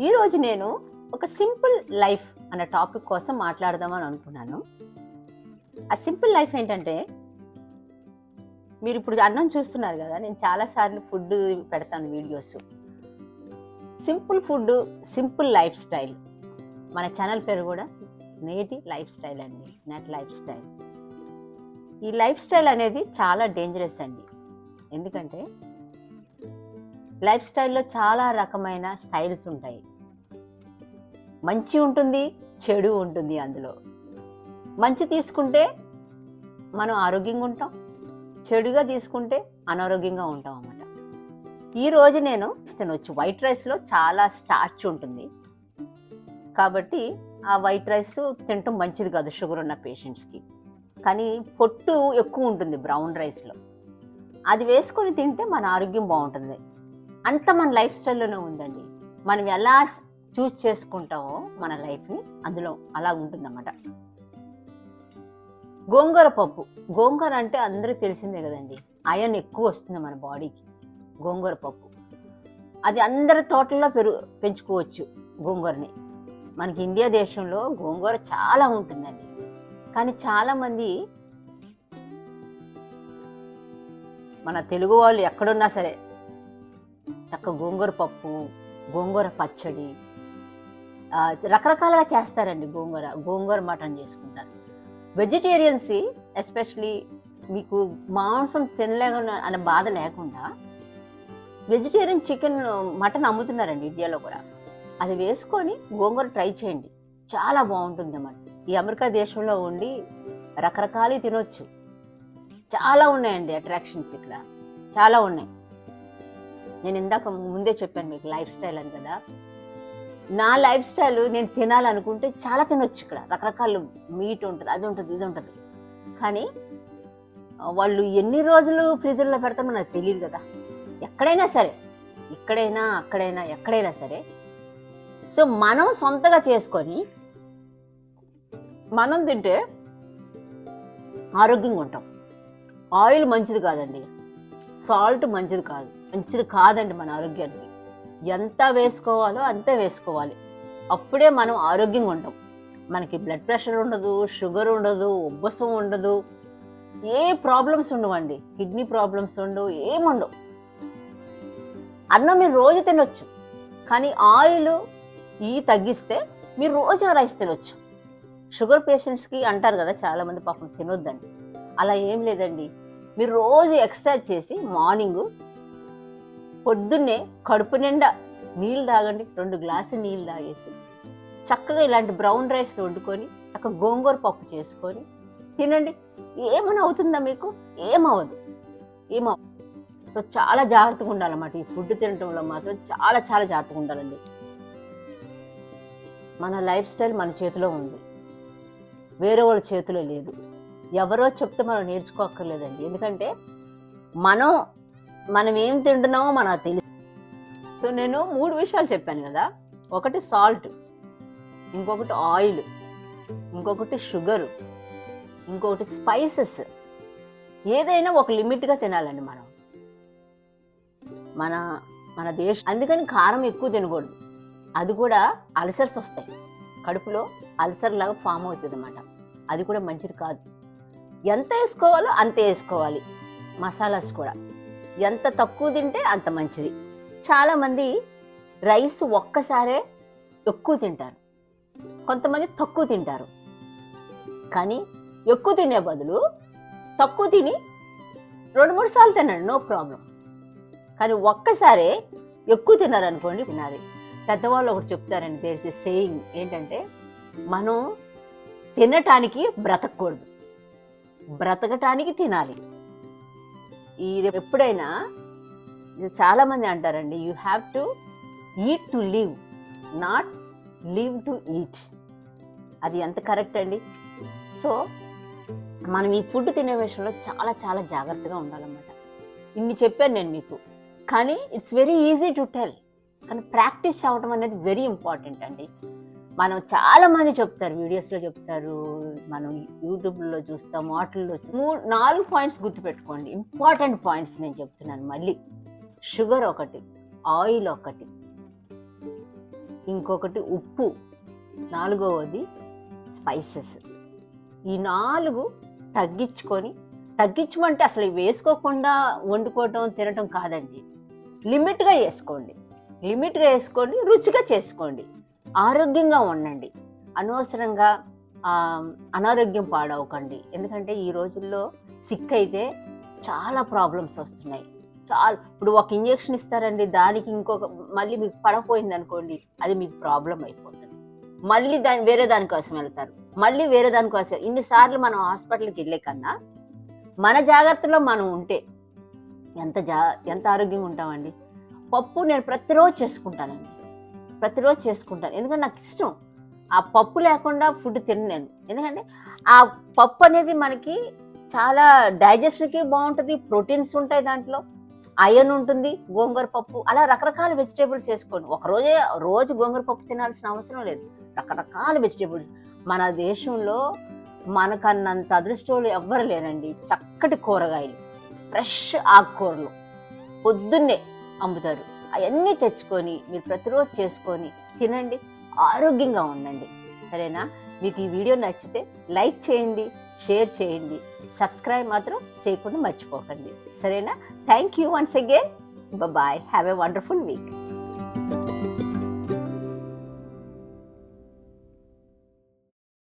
ఈరోజు నేను ఒక సింపుల్ లైఫ్ అనే టాపిక్ కోసం మాట్లాడదామని అనుకున్నాను. ఆ సింపుల్ లైఫ్ ఏంటంటే మీరు ఇప్పుడు అన్నం చూస్తున్నారు కదా నేను చాలాసార్లు ఫుడ్ పెడతాను videos. Simple food simple life style. మన ఛానల్ పేరు కూడా నేటి లైఫ్ స్టైల్ అండి నెట్ లైఫ్ స్టైల్. ఈ లైఫ్ స్టైల్ అనేది చాలా డేంజరస్ అండి. ఎందుకంటే లైఫ్ స్టైల్లో చాలా రకమైన స్టైల్స్ ఉంటాయి. మంచి ఉంటుంది చెడు ఉంటుంది అందులో. మంచి తీసుకుంటే మనం ఆరోగ్యంగా ఉంటాం చెడుగా తీసుకుంటే అనారోగ్యంగా ఉంటాం అన్నమాట. ఈరోజు నేను తినొచ్చు. వైట్ రైస్లో చాలా స్టార్చ్ ఉంటుంది. కాబట్టి ఆ వైట్ రైస్ తినటం మంచిది కాదు షుగర్ ఉన్న పేషెంట్స్కి కానీ పొట్టు ఎక్కువ ఉంటుంది బ్రౌన్ రైస్లో. అది వేసుకొని తింటే మన ఆరోగ్యం బాగుంటుంది. అంత మన లైఫ్ స్టైల్లోనే ఉందండి. మనం ఎలా చూస్ చేసుకుంటామో మన లైఫ్ని అందులో అలా ఉంటుందన్నమాట. గోంగూర పప్పు. గోంగూర అంటే అందరికీ తెలిసిందే కదండి. అయన్ ఎక్కువ వస్తుంది మన బాడీకి గోంగూర పప్పు. అది అందరి తోటల్లో పెరుగు పెంచుకోవచ్చు గోంగూరని. మనకి ఇండియా దేశంలో గోంగూర చాలా ఉంటుందండి. కానీ చాలామంది మన తెలుగు వాళ్ళు ఎక్కడున్నా సరే చక్క గోంగూర పప్పు గోంగూర పచ్చడి రకరకాలుగా చేస్తారండి గోంగూర. గోంగూర మటన్ చేసుకుంటారు. వెజిటేరియన్స్ ఎస్పెషలీ మీకు మాంసం తినలేకుండా అనే బాధ లేకుండా వెజిటేరియన్ చికెన్ మటన్ అమ్ముతున్నారండి ఇండియాలో కూడా. అది వేసుకొని గోంగూర ట్రై చేయండి. చాలా బాగుంటుంది అన్నమాట. ఈ అమెరికా దేశంలో ఉండి రకరకాలు తినొచ్చు. చాలా ఉన్నాయండి అట్రాక్షన్స్ ఇక్కడ. చాలా ఉన్నాయి. నేను ఇందాక ముందే చెప్పాను మీకు లైఫ్ స్టైల్ అని కదా. నా లైఫ్ స్టైల్ నేను తినాలనుకుంటే చాలా తినొచ్చు ఇక్కడ. రకరకాల మీట్ ఉంటుంది అది ఉంటుంది ఇది ఉంటుంది. కానీ వాళ్ళు ఎన్ని రోజులు ఫ్రిడ్జ్లో పెడతామో నాకు తెలియదు కదా. ఎక్కడైనా సరే ఇక్కడైనా అక్కడైనా ఎక్కడైనా సరే. సో మనం సొంతగా చేసుకొని మనం తింటే ఆరోగ్యంగా ఉంటాం. ఆయిల్ మంచిది కాదండి. సాల్ట్ మంచిది కాదు. మంచిది కాదండి మన ఆరోగ్యానికి. ఎంత వేసుకోవాలో అంతే వేసుకోవాలి. అప్పుడే మనం ఆరోగ్యంగా ఉంటాం. మనకి బ్లడ్ ప్రెషర్ ఉండదు షుగర్ ఉండదు ఉబ్బసం ఉండదు. ఏ ప్రాబ్లమ్స్ ఉండవండి. కిడ్నీ ప్రాబ్లమ్స్ ఉండవు ఏముండవు అన్నం మీరు రోజు తినొచ్చు. కానీ ఆయిల్ ఈ తగ్గిస్తే మీరు రోజు రైస్ తినొచ్చు. షుగర్ పేషెంట్స్కి అంటారు కదా చాలామంది పాపం తినొద్దని. అలా ఏం లేదండి. మీరు రోజు ఎక్సర్సైజ్ చేసి మార్నింగ్ పొద్దున్నే కడుపు నిండా నీళ్ళు తాగండి రెండు గ్లాసు నీళ్ళు తాగేసి చక్కగా ఇలాంటి బ్రౌన్ రైస్ వండుకొని చక్కగా గోంగూర పప్పు చేసుకొని తినండి. ఏమైనా అవుతుందా మీకు? ఏమవ్వదు ఏమవ్వదు సో చాలా జాగ్రత్తగా ఉండాలన్నమాట. ఈ ఫుడ్ తినటంలో మాత్రం చాలా చాలా జాగ్రత్తగా ఉండాలండి. మన లైఫ్ స్టైల్ మన చేతిలో ఉంది. వేరే వాళ్ళ చేతిలో లేదు. ఎవరో చెప్తే మనం నేర్చుకోక్కర్లేదండి. ఎందుకంటే మనం మనం ఏం తింటున్నామో మనకు తెలుసు సో నేను మూడు విషయాలు చెప్పాను కదా. ఒకటి సాల్ట్ ఇంకొకటి ఆయిల్ ఇంకొకటి షుగరు ఇంకొకటి స్పైసెస్ ఏదైనా ఒక లిమిట్గా తినాలండి మనం. మన మన దేశం అందుకని కారం ఎక్కువ తినకూడదు. అది కూడా అల్సర్స్ వస్తాయి. కడుపులో అల్సర్ లాగా ఫామ్ అవుతుంది అన్నమాట అది కూడా మంచిది కాదు. ఎంత వేసుకోవాలో అంత వేసుకోవాలి. మసాలాస్ కూడా. ఎంత తక్కువ తింటే అంత మంచిది. చాలామంది రైస్ ఒక్కసారే ఎక్కువ తింటారు. కొంతమంది తక్కువ తింటారు. కానీ ఎక్కువ తినే బదులు తక్కువ తిని రెండు మూడు సార్లు తినండి నో ప్రాబ్లం. కానీ ఒక్కసారే ఎక్కువ తిన్నారనుకోండి తినాలి. పెద్దవాళ్ళు ఒకటి చెప్తారండి దేర్ ఇస్ సేయింగ్ ఏంటంటే మనం తినటానికి బ్రతకూడదు. బ్రతకటానికి తినాలి. ఇది ఎప్పుడైనా చాలామంది అంటారండి you have to eat to live not live to eat అది ఎంత కరెక్ట్ అండి? సో మనం ఈ ఫుడ్ తినే విషయంలో చాలా చాలా జాగ్రత్తగా ఉండాలన్నమాట. ఇన్ని చెప్పాను నేను మీకు. కానీ it's very easy to tell కానీ ప్రాక్టీస్ అవ్వడం అనేది వెరీ ఇంపార్టెంట్ అండి. మనం చాలా మంది చెప్తారు వీడియోస్లో చెప్తారు మనం యూట్యూబ్లో చూస్తాం వాటిల్లో మూడు నాలుగు పాయింట్స్ గుర్తుపెట్టుకోండి. ఇంపార్టెంట్ పాయింట్స్ నేను చెప్తున్నాను మళ్ళీ. షుగర్ ఒకటి ఆయిల్ ఒకటి ఇంకొకటి ఉప్పు నాలుగవది స్పైసెస్ ఈ నాలుగు తగ్గించుకొని తగ్గించమంటే అసలు వేసుకోకుండా వండుకోవటం తినటం కాదండి. లిమిట్గా వేసుకోండి. లిమిట్గా వేసుకోండి రుచిగా చేసుకోండి. ఆరోగ్యంగా ఉండండి. అనవసరంగా అనారోగ్యం పాడవకండి. ఎందుకంటే ఈ రోజుల్లో సిక్ అయితే చాలా ప్రాబ్లమ్స్ వస్తున్నాయి. చాలా ఇప్పుడు ఒక ఇంజెక్షన్ ఇస్తారండి దానికి ఇంకొక మళ్ళీ మీకు పడకపోయింది అనుకోండి అది మీకు ప్రాబ్లం అయిపోతుంది. మళ్ళీ దాని వేరే దానికోసం వెళ్తారు. మళ్ళీ వేరే దానికోసం ఇన్నిసార్లు మనం హాస్పిటల్కి వెళ్ళే కన్నా మన జాగ్రత్తలో మనం ఉంటే ఎంత జా ఎంత ఆరోగ్యంగా ఉంటామండి? పప్పు నేను ప్రతిరోజు చేసుకుంటానండి. ప్రతిరోజు చేసుకుంటాను. ఎందుకంటే నాకు ఇష్టం. ఆ పప్పు లేకుండా ఫుడ్ తినలేను ఎందుకంటే ఆ పప్పు అనేది మనకి చాలా డైజెషన్కి బాగుంటుంది ప్రోటీన్స్ ఉంటాయి దాంట్లో. ఐరన్ ఉంటుంది గోంగూర పప్పు అలా రకరకాల వెజిటేబుల్స్ వేసుకోండి ఒకరోజే రోజు గోంగూర పప్పు తినాల్సిన అవసరం లేదు. రకరకాల వెజిటేబుల్స్. మన దేశంలో మనకన్నంత అదృష్టం ఎవ్వరు లేరండి. చక్కటి కూరగాయలు. ఫ్రెష్ ఆకుకూరలు. పొద్దున్నే అమ్ముతారు. అవన్నీ తెచ్చుకొని మీరు ప్రతిరోజు చేసుకొని తినండి ఆరోగ్యంగా ఉండండి. సరేనా? మీకు ఈ వీడియో నచ్చితే లైక్ చేయండి షేర్ చేయండి సబ్స్క్రైబ్ మాత్రం చేయకుండా మర్చిపోకండి. సరేనా? Thank you once again. Bye. Have a wonderful week.